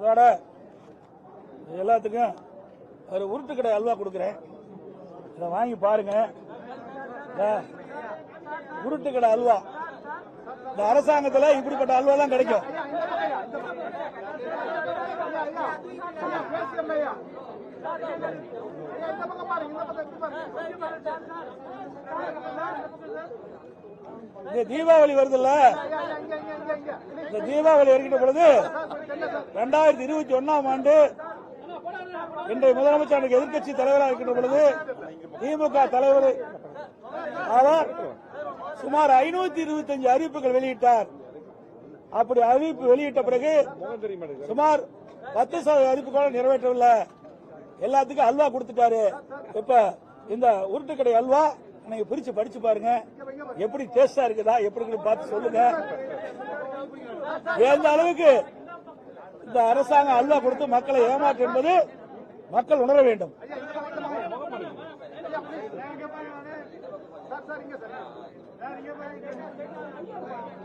அதோட. எல்லாத்துக்கும் ஒரு உருட்டு கடை அல்வா கொடுக்குறேன். இதை வாங்கி பாருங்க. உருட்டு கடை அல்வா. இந்த அரசாங்கத்தில் இப்படிப்பட்ட அல்வா தான் கிடைக்கும் தீபாவளி வருதுல்ல? இந்த தீபாவளி வருகின்ற பொழுது ரெண்டாயிரத்தி இருபத்தி ஒன்னாம் ஆண்டு இன்றைய முதலமைச்சர் எதிர்க்கட்சி தலைவராக இருக்கின்ற பொழுது திமுக தலைவர் அவர் சுமார் ஐநூத்தி இருபத்தஞ்சு அறிவிப்புகள் வெளியிட்டார். அப்படி அறிவிப்பு வெளியிட்ட பிறகு சுமார் பத்து சதவீத அறிவிப்புகள் நிறைவேற்றவில்லை. எல்லாத்துக்கும் அல்வா கொடுத்துட்டாரு. இப்ப இந்த உருட்டுக்கடை அல்வா நீங்க பிரிச்சு படிச்சு பாருங்க. எப்படி டேஸ்டா இருக்குதா எப்படி பார்த்து சொல்லுங்க. எந்த அளவுக்கு இந்த அரசாங்கம் அல்வா கொடுத்து மக்களை ஏமாற்று என்பது மக்கள் உணர வேண்டும்.